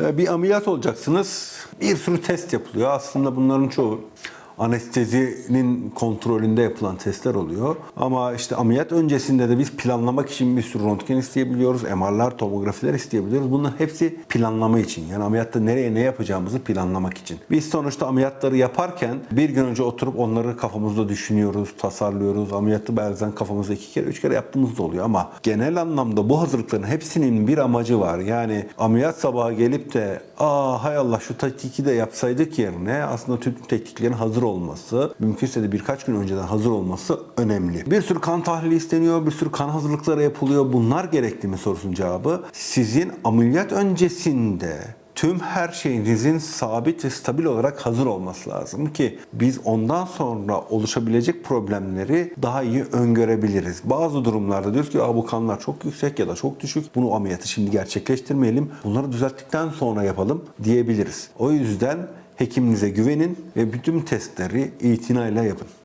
Ee, Bir ameliyat olacaksınız. Bir sürü test yapılıyor. Aslında bunların çoğu anestezinin kontrolünde yapılan testler oluyor. Ama işte ameliyat öncesinde de biz planlamak için bir sürü röntgen isteyebiliyoruz. MR'lar, tomografiler isteyebiliyoruz. Bunların hepsi planlama için. Yani ameliyatta nereye ne yapacağımızı planlamak için. Biz sonuçta ameliyatları yaparken bir gün önce oturup onları kafamızda düşünüyoruz, tasarlıyoruz. Ameliyatı bazen kafamızda iki kere, üç kere yaptığımız da oluyor. Ama genel anlamda bu hazırlıkların hepsinin bir amacı var. Yani ameliyat sabahı gelip de aa hay Allah şu tetkiki de yapsaydık yerine aslında tüm tetkiklerin hazır olması, mümkünse de birkaç gün önceden hazır olması önemli. Bir sürü kan tahlili isteniyor, bir sürü kan hazırlıkları yapılıyor. Bunlar gerekli mi sorusunun cevabı sizin ameliyat öncesinde tüm her şeyinizin sabit ve stabil olarak hazır olması lazım ki biz ondan sonra oluşabilecek problemleri daha iyi öngörebiliriz. Bazı durumlarda diyoruz ki bu kanlar çok yüksek ya da çok düşük. Bunu ameliyatı şimdi gerçekleştirmeyelim. Bunları düzelttikten sonra yapalım diyebiliriz. O yüzden hekiminize güvenin ve bütün testleri itinayla yapın.